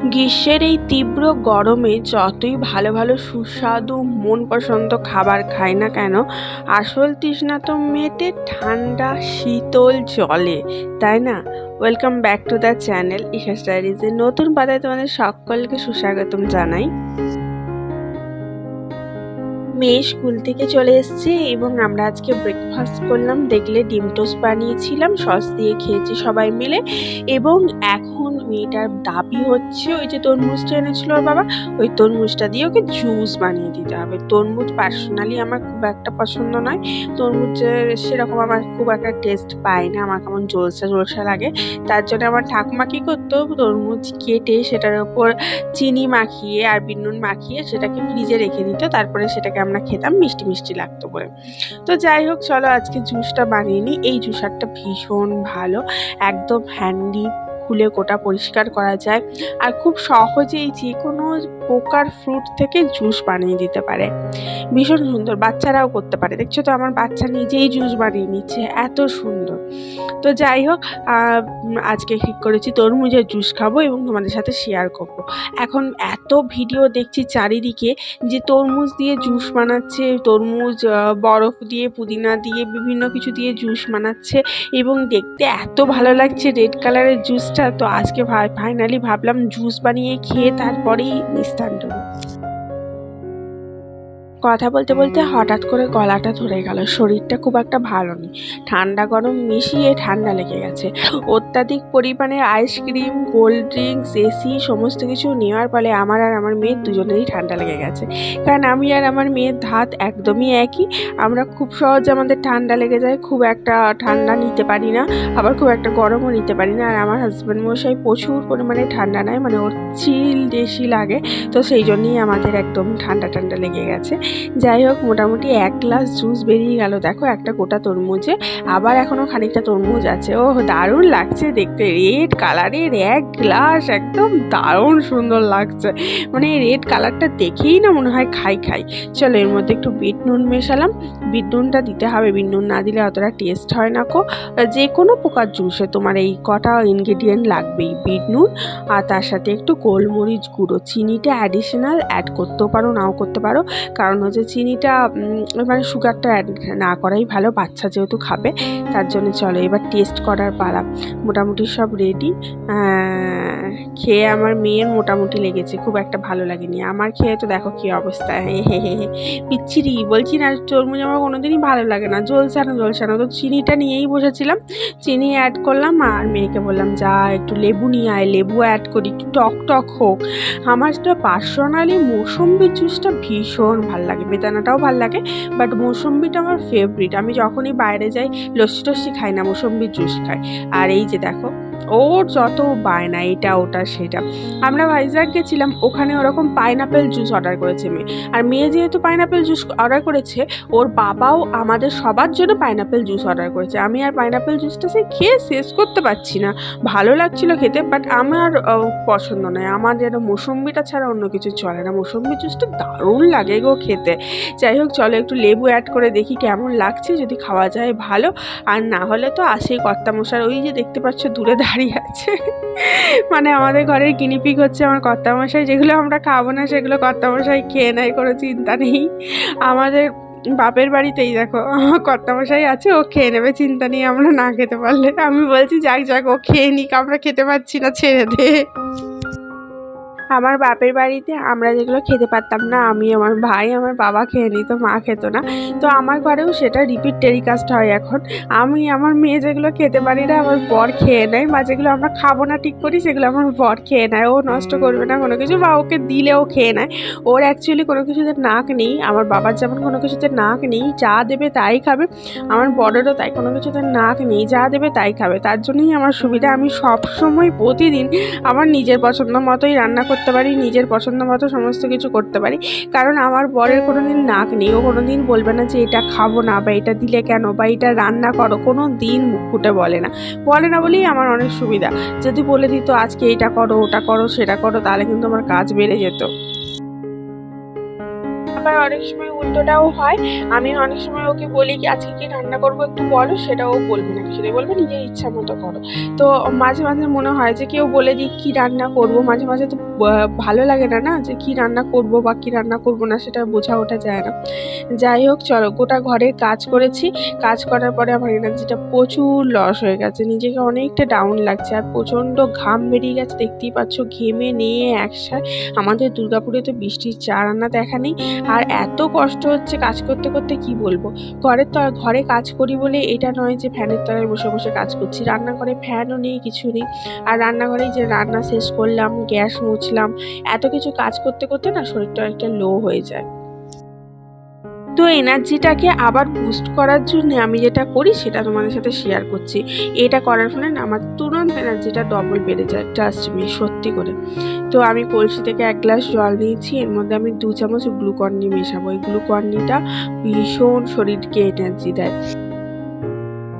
গ্রীষ্মের এই তীব্র গরমে যতই ভালো ভালো সুস্বাদু মন পছন্দ খাবার খায় না কেন, আসল তৃষ্ণা তো মেটে ঠান্ডা, শীতল জলে, তাই না? Welcome back to the channel Isha ডায়েরিজের নতুন পাতায় তোমাদের সকলকে সুস্বাগতম জানাই। মেয়ে স্কুল থেকে চলে এসছে এবং আমরা আজকে ব্রেকফাস্ট করলাম। দেখলে ডিম টোস্ট বানিয়েছিলাম, সস দিয়ে খেয়েছি সবাই মিলে। এবং এখন মেয়েটার দাবি হচ্ছে, ওই যে তরমুজটা এনেছিল ওর বাবা, ওই তরমুজটা দিয়ে ওকে জুস বানিয়ে দিতে হবে। তরমুজ পার্সোনালি আমার খুব একটা পছন্দ নয়। তরমুজের সেরকম আমার খুব একটা টেস্ট পাই না, আমার কেমন জলসা জলসা লাগে। তার জন্য আমার ঠাকুমা কী করতো, তরমুজ কেটে সেটার ওপর চিনি মাখিয়ে আর বিনুন মাখিয়ে সেটাকে ফ্রিজে রেখে দিত। তারপরে সেটাকে আমরা খেতাম, মিষ্টি মিষ্টি লাগতো বলে। তো যাই হোক, চলো আজকে জুসটা বানিয়ে নিই। এই জুসারটা ভীষণ ভালো, একদম হ্যান্ডি খুলে কোটা পরিষ্কার করা যায়। আর খুব সহজেই যে কোনো প্রকার ফ্রুট থেকে জুস বানিয়ে দিতে পারে। ভীষণ সুন্দর, বাচ্চারাও করতে পারে। দেখছ তো, আমার বাচ্চা নিজেই জুস বানিয়ে নিচ্ছে, এত সুন্দর। তো যাই হোক আজকে ঠিক করেছি, তরমুজের জুস খাব এবং তোমাদের সাথে শেয়ার করব। এখন এত ভিডিও দেখছি চারিদিকে যে তরমুজ দিয়ে জুস বানাচ্ছে, তরমুজ বরফ দিয়ে, পুদিনা দিয়ে, বিভিন্ন কিছু দিয়ে জুস বানাচ্ছে এবং দেখতে এত ভালো লাগছে রেড কালারের জুসটা তো আজকে ফাইনালি ভাবলাম জুস বানিয়ে খেয়ে তারপরেই নিস্তার নেব কথা বলতে বলতে হঠাৎ করে গলাটা ধরে গেল। শরীরটা খুব একটা ভালো নেই। ঠান্ডা গরম মিশিয়ে ঠান্ডা লেগে গেছে। অত্যাধিক পরিমাণে আইসক্রিম কোল্ড ড্রিঙ্কস এসি সমস্ত কিছু নেওয়ার ফলে আমার আর আমার মেয়ের দুজনেরই ঠান্ডা লেগে গেছে। কারণ আমি আর আমার মেয়ের ধাত একদমই একই। আমরা খুব সহজে আমাদের ঠান্ডা লেগে যায়। খুব একটা ঠান্ডা নিতে পারি না। আবার খুব একটা গরমও নিতে পারি না। আর আমার হাজব্যান্ড মশাই প্রচুর পরিমাণে ঠান্ডা নেয়। মানে ওর চিল বেশি লাগে। তো সেই জন্যই আমাদের একদম ঠান্ডা ঠান্ডা লেগে গেছে। যাই হোক, মোটামুটি এক গ্লাস জুস বেরিয়ে গেল। দেখো, একটা গোটা তরমুজে। আবার এখনও খানিকটা তরমুজ আছে। ও দারুণ লাগছে দেখতে। রেড কালারের এক গ্লাস, একদম দারুণ সুন্দর লাগছে। মানে রেড কালারটা দেখেই না মনে হয় খাই খাই। চলো, এর মধ্যে একটু বিট নুন মেশালাম। বিট নুনটা দিতে হবে। বিট নুন না দিলে অতটা টেস্ট হয় না কো। যে কোনো প্রকার জুসে তোমার এই কটা ইনগ্রিডিয়েন্ট লাগবেই। বিট নুন আর তার সাথে একটু গোলমরিচ গুঁড়ো। চিনিটা অ্যাডিশনাল অ্যাড করতেও পারো, নাও করতে পারো। কারণ হচ্ছে চিনিটা মানে সুগারটা অ্যাড না করাই ভালো, বাচ্চা যেহেতু খাবে, তার জন্য চলো এবার টেস্ট করার পালা। মোটামুটি সব রেডি খেয়ে আমার মেয়ের মোটামুটি লেগেছে, খুব একটা ভালো লাগেনি। আমার খেয়ে তো দেখো কী অবস্থা। হে হে হে পিচ্ছিরি বলছি না তরমুজ আমার কোনোদিনই ভালো লাগে না। জলসানো জলসানো তো চিনিটা নিয়েই বসেছিলাম। চিনি অ্যাড করলাম আর মেয়েকে বললাম, যা, একটু লেবু নিয়ে আয়। লেবু অ্যাড করি, একটু টক টক হোক। আমার তো পার্সোনালি মৌসম্বি জুসটা ভীষণ ভালো লাগে, বেদানাটাও ভালো লাগে বাট মৌসম্বিটা আমার ফেভারিট আমি যখনই বাইরে যাই লস্যি টস্যি খাই না, মৌসম্বির জুস খাই। আর এই যে দেখো ওর যত বায়না, এটা, ওটা, সেটা। আমরা ভাইজাগ গেছিলাম, ওখানে ওরকম পাইনাপেল জুস অর্ডার করেছে মেয়ে। আর মেয়ে যেহেতু পাইনাপেল জুস অর্ডার করেছে, ওর বাবাও আমাদের সবার জন্য পাইনাপেল জুস অর্ডার করেছে। আমি আর পাইনাপেল জুসটা সে খেয়ে শেষ করতে পারছি না। ভালো লাগছিল খেতে বাট আমার পছন্দ নয়। আমার যেন মৌসম্বিটা ছাড়া অন্য কিছু চলে না। মৌসম্বি জুসটা দারুণ লাগে গো খেতে। যাই হোক, চলো একটু লেবু অ্যাড করে দেখি কেমন লাগছে। যদি খাওয়া যায় ভালো, আর না হলে তো আসেই কর্তামশার ওই যে দেখতে পাচ্ছ, দূরে দাঁড়িয়ে আছে। মানে আমাদের ঘরের গিনিপিক হচ্ছে আমার কর্তামশাই, যেগুলো আমরা খাব না সেগুলো কর্তামশাই খেয়ে নেয়, কোনো চিন্তা নেই। আমাদের বাপের বাড়িতেই দেখো, আমার কর্তামশাই আছে, ও খেয়ে নেবে, চিন্তা নেই, আমরা না খেতে পারলে। আমি বলছি, যাক যাক, ও খেয়ে নিক, আমরা খেতে পারছি না, ছেড়ে দে। আমার বাপের বাড়িতে আমরা যেগুলো খেতে পারতাম না, আমি, আমার ভাই, আমার বাবা খেয়ে নিত, মা খেত না। তো আমার ঘরেও সেটা রিপিট টেলিকাস্ট হয় এখন। আমি, আমার মেয়ে যেগুলো খেতে পারি না, আমার বর খেয়ে নেয় বা যেগুলো আমরা খাব না ঠিক করি, সেগুলো আমার বর খেয়ে নেয়। ও নষ্ট করবে না কোনো কিছু বা ওকে দিলেও খেয়ে নেয়। ওর অ্যাকচুয়ালি কোনো কিছুতে নাক নেই, আমার বাবার যেমন কোনো কিছুতে নাক নেই, যা দেবে তাই খাবে। আমার বড়েরও তাই কোনো কিছুতে নাক নেই, যা দেবে তাই খাবে। তার জন্যই আমার সুবিধা, আমি সব সময় প্রতিদিন আমার নিজের পছন্দ মতোই রান্না করতে করতে পারি, নিজের পছন্দ মতো সমস্ত কিছু করতে পারি। কারণ আমার বরের কোনো দিন নাক নেই। ও কোনো দিন বলবে না যে এটা খাব না বা এটা দিলে কেন বা এটা রান্না করো। কোনো দিন মুখ ফুটে বলে না। বলে না বলেই আমার অনেক সুবিধা। যদি বলে দিত আজকে এটা করো, ওটা করো, সেটা করো, তাহলে কিন্তু আমার কাজ বেড়ে যেত। আবার অনেক সময় উল্টোটাও হয়। আমি অনেক সময় ওকে বলি কি, আজকে কি রান্না করব একটু বলো? সেটাও বলবে না, সেটাই বলবে, নিজের ইচ্ছা মতো করো। তো মাঝে মাঝে মনে হয় যে কেউ বলে দিক, কি রান্না করব? মাঝে মাঝে তো ভালো লাগে না না? যে কি রান্না করব বা কি রান্না করব না, সেটা বোঝা ওঠা যায় না। যাই হোক, চলো গোটা ঘরের কাজ করেছি। কাজ করার পরে আমার এনার্জিটা প্রচুর লস হয়ে গেছে। নিজেকে অনেকটা ডাউন লাগছে আর প্রচণ্ড ঘাম বেরিয়ে গেছে। দেখতেই পাচ্ছ, ঘেমে নিয়ে একসাথে আমাদের দুর্গাপুরে তো বৃষ্টির চার আনা দেখা নেই। আর এত কষ্ট হচ্ছে কাজ করতে করতে কি বলব? ঘরের তো ঘরে কাজ করি বলে এটা নয় যে ফ্যানের তলায় বসে বসে কাজ করছি। রান্নাঘরে ফ্যানও নেই, কিছু নেই। আর রান্নাঘরেই যে রান্না শেষ করলাম, গ্যাস মুছলাম, এত কিছু কাজ করতে করতে না শরীরটা একটা লো হয়ে যায়। তো এনার্জিটাকে আবার বুস্ট করার জন্য আমি যেটা করি সেটা তোমাদের সাথে শেয়ার করছি। এটা করার ফলে আমার তুরন্ত এনার্জিটা ডবল বেড়ে যায় ট্রাস্ট মি সত্যি করে। তো আমি কলসি থেকে এক গ্লাস জল নিয়েছি, এর মধ্যে আমি দু চামচ গ্লুকন ডি মেশাবো। এই গ্লুকন ডিটা ভীষণ শরীরকে এনার্জি দেয়।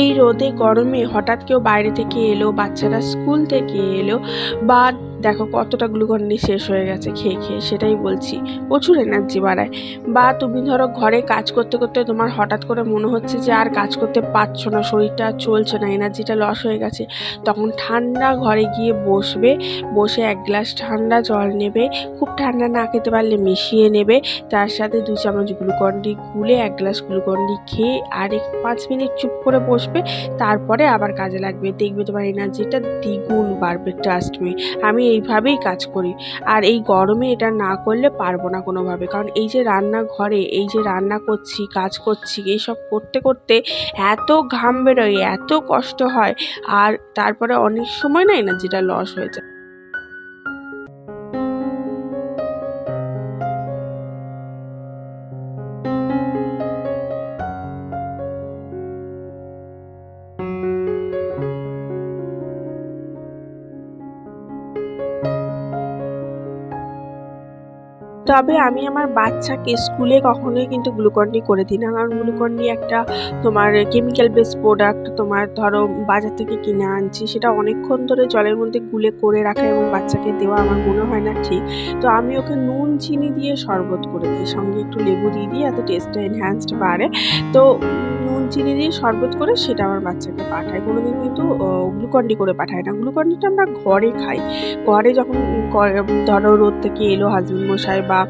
এই রোদে গরমে হঠাৎ কেউ বাইরে থেকে এলো, বাচ্চারা স্কুল থেকে এলো, বা দেখো কতটা গ্লুকন ডি শেষ হয়ে গেছে, খেয়ে খেয়ে, সেটাই বলছি। প্রচুর এনার্জি বাড়ায়। বা তুমি ধরো ঘরে কাজ করতে করতে তোমার হঠাৎ করে মনে হচ্ছে যে আর কাজ করতে পারছ না, শরীরটা চলছে না এনার্জিটা লস হয়ে গেছে। তখন ঠান্ডা ঘরে গিয়ে বসবে, বসে এক গ্লাস ঠান্ডা জল নেবে, খুব ঠান্ডা না খেতে পারলে মিশিয়ে নেবে, তার সাথে দু চামচ গ্লুকন ডি গুলে এক গ্লাস গ্লুকন ডি খেয়ে আর এক পাঁচ মিনিট চুপ করে বসবে, তারপরে আবার কাজে লাগবে। দেখবে তোমার এনার্জিটা দ্বিগুণ বাড়বে ট্রাস্ট মি আমি এইভাবেই কাজ করি। আর এই গরমে এটা না করলে পারব না কোনোভাবে। কারণ এই যে রান্না ঘরে এই যে রান্না করছি, কাজ করছি এইসব করতে করতে এত ঘাম বেরোয়, এত কষ্ট হয়। আর তারপরে অনেক সময় না এনার্জিটা লস হয়ে যায়। তবে আমি আমার বাচ্চাকে স্কুলে কখনোই কিন্তু গ্লুকন ডি করে দিই না। কারণ গ্লুকন ডি একটা তোমার কেমিক্যাল বেস প্রোডাক্ট তোমার ধরো বাজার থেকে কিনে আনছি, সেটা অনেকক্ষণ ধরে জলের মধ্যে গুলে করে রাখা এবং বাচ্চাকে দেওয়া আমার মনে হয় না ঠিক। তো আমি ওকে নুন, চিনি দিয়ে শরবত করে দিই, সঙ্গে একটু লেবু দিয়ে দিই এত টেস্টটা এনহ্যান্সড বাড়ে। তো নুন, চিনি দিয়ে শরবত করে সেটা আমার বাচ্চাকে পাঠাই। কোনোদিন কিন্তু গ্লুকন ডি করে পাঠায় না। গ্লুকন ডিটা আমরা ঘরে খাই। ঘরে যখন ধরো রোদ থেকে এলো হাজবেন্ড মশাই বা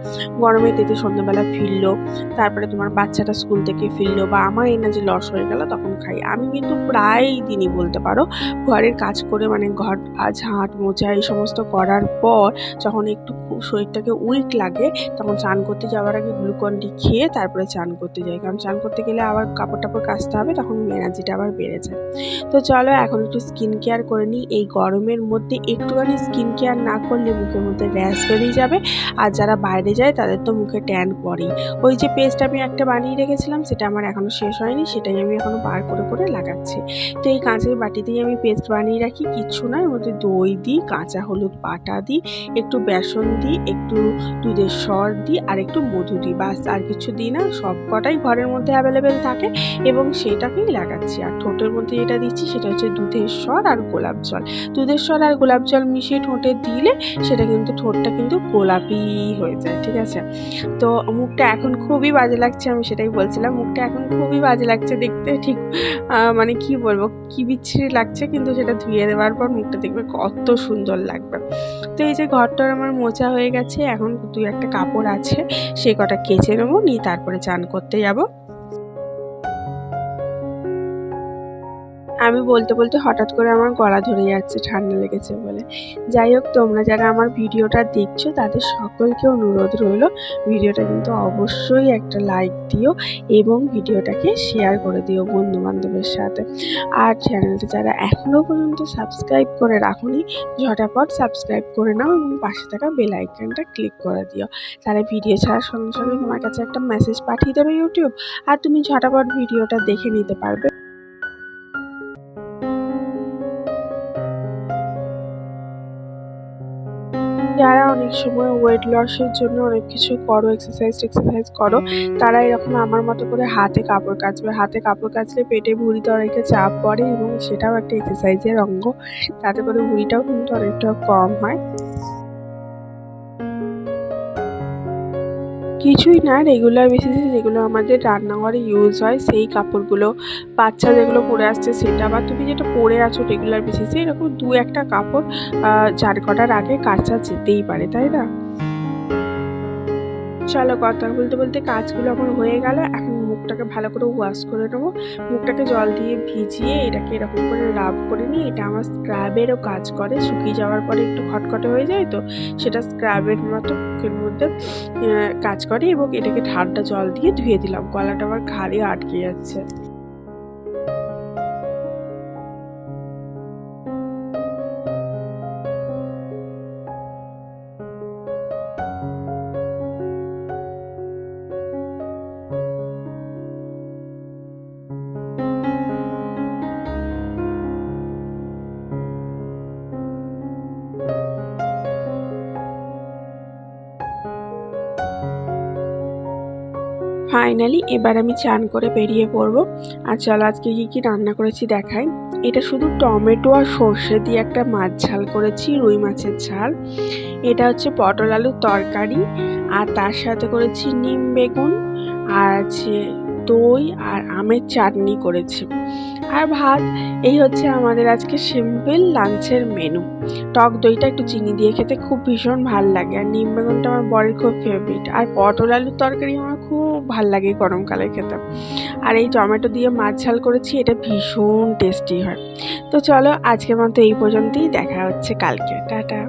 গরমে তেতে সন্ধ্যাবেলা ফিরলো, তারপরে তোমার বাচ্চাটা স্কুল থেকে ফিরলো বা আমার এনার্জি লস হয়ে গেল তখন খাই। আমি কিন্তু প্রায় দিনই বলতে পারো ঘরের কাজ করে মানে ঘর, আজ ঝাঁট মোছা এই সমস্ত করার পর যখন একটু শরীরটাকে উইক লাগে তখন চান করতে যাওয়ার আগে গ্লুকন ডি খেয়ে তারপরে চান করতে যাই। কারণ চান করতে গেলে আবার কাপড় টাপড় কাচতে হবে তখন এনার্জিটা আবার বেড়ে যায়। তো চলো এখন একটু স্কিন কেয়ার করে নিই। এই গরমের মধ্যে একটুখানি স্কিন কেয়ার না করলে মুখের মধ্যে র্যাশ বেরিয়ে যাবে। আর যারা বাইরে যায়, তাদের তো মুখে ট্যান পড়েই ওই যে পেস্ট আমি একটা বানিয়ে রেখেছিলাম, সেটা আমার এখনও শেষ হয়নি, সেটাই আমি এখনও বার করে করে লাগাচ্ছি। তো এই কাঁচের বাটিতেই আমি পেস্ট বানিয়ে রাখি, কিচ্ছু নয় মধ্যে দই দিই, কাঁচা হলুদ বাটা দিই, একটু বেসন দিই, একটু দুধের সর দিই, আর একটু মধু দিই বাস আর কিছু দিই না, সব কটাই ঘরের মধ্যে অ্যাভেলেবেল থাকে, এবং সেটাকেই লাগাচ্ছি। আর ঠোঁটের মধ্যে যেটা দিচ্ছি, সেটা হচ্ছে দুধের সর আর গোলাপ জল। দুধের সর আর গোলাপ জল মিশিয়ে ঠোঁটে দিলে, সেটা কিন্তু ঠোঁটটা কিন্তু গোলাপি হয়ে যায়, ঠিক আছে? তো মুখটা এখন খুবই বাজে লাগছে, আমি সেটাই বলছিলাম। মুখটা এখন খুবই বাজে লাগছে দেখতে, ঠিক মানে কি বলব, কি বিচ্ছিরি লাগছে, কিন্তু সেটা ধুয়ে দেওয়ার পর মুখটা দেখবে কত সুন্দর লাগবে। তো এই যে ঘরটার আমার মোচা হয়ে গেছে, এখন দুই একটা কাপড় আছে সেই কটা কেচে নেব, নিয়ে তারপরে চান করতে যাব। আমি বলতে বলতে হঠাৎ করে আমার গলা ধরে যাচ্ছে, ঠান্ডা লেগেছে বলে। যাই হোক, তোমরা যারা আমার ভিডিওটা দেখছ, তাদের সকলকে অনুরোধ রইল, ভিডিওটা কিন্তু অবশ্যই একটা লাইক দিও এবং ভিডিওটাকে শেয়ার করে দিও বন্ধু বান্ধবের সাথে। আর চ্যানেলটা যারা এখনও পর্যন্ত সাবস্ক্রাইব করে রাখোনি, ঝটাপট সাবস্ক্রাইব করে নাও এবং পাশে থাকা বেল আইকনটা ক্লিক করে দিও। তাহলে ভিডিও ছাড়ার সঙ্গে সঙ্গে তোমার কাছে একটা মেসেজ পাঠিয়ে দেবে ইউটিউব আর তুমি ঝটাপট ভিডিওটা দেখে নিতে পারবে। সময় ওয়েট লসের জন্য অনেক কিছু করো এক্সারসাইজ টেক্সারসাইজ করো। তারা এরকম আমার মতো করে হাতে কাপড় কাচবে। হাতে কাপড় কাচলে পেটে ভুঁড়িতে অনেকটা চাপ পড়ে এবং সেটাও একটা এক্সারসাইজের অঙ্গ। তাতে করে ভুঁড়িটাও কিন্তু অনেকটা কম হয়। কিছুই না রেগুলার বেসিসে যেগুলো আমাদের রান্নাঘরে ইউজ হয়, সেই কাপড়গুলো, বাচ্চা যেগুলো পরে আসছে সেটা বা তুমি যেটা পরে আছো রেগুলার বেসিসে এরকম দু একটা কাপড় চার কটার আগে কাচা যেতেই পারে, তাই না? চলো কথা বলতে বলতে কাজগুলো আমার হয়ে গেল, এখন মুখটাকে ভালো করে ওয়াশ করে নেব। মুখটাকে জল দিয়ে ভিজিয়ে এটাকে এরকম করে রাব করে নিই এটা আমার স্ক্রাবেরও কাজ করে, শুকিয়ে যাওয়ার পরে একটু খটখটে হয়ে যায় তো, সেটা স্ক্রাবের মতো মুখের মধ্যে কাজ করে এবং এটাকে ঠান্ডা জল দিয়ে ধুয়ে দিলাম। গলাটা আমার ঘাড়ে আটকে যাচ্ছে। ফাইনালি এবার আমি চান করে বেরিয়ে পড়ব। আর চলো, আজকে কী কী রান্না করেছি দেখাই। এটা শুধু টমেটো আর সর্ষে দিয়ে একটা মাছ ঝাল করেছি, রুই মাছের ঝাল। এটা হচ্ছে পটল আলুর তরকারি, আর তার সাথে করেছি নিম বেগুন, আর আছে দই আর আমের চাটনি করেছি। আর ভাত, এই হচ্ছে আমাদের আজকে সিম্পল লাঞ্চের মেনু টক দইটা একটু চিনি দিয়ে খেতে খুব ভীষণ ভালো লাগে, আর নিম বেগুনটা আমার বরের খুব ফেভারিট আর পটল আলুর তরকারি আমার ভালো লাগে গরমকালে খেতে। আর এই টমেটো দিয়ে মাছ ঝাল করেছি, এটা ভীষণ টেস্টি হয়। তো চলো আজকের মতো এই পর্যন্তই, দেখা হচ্ছে কালকে, টাটা।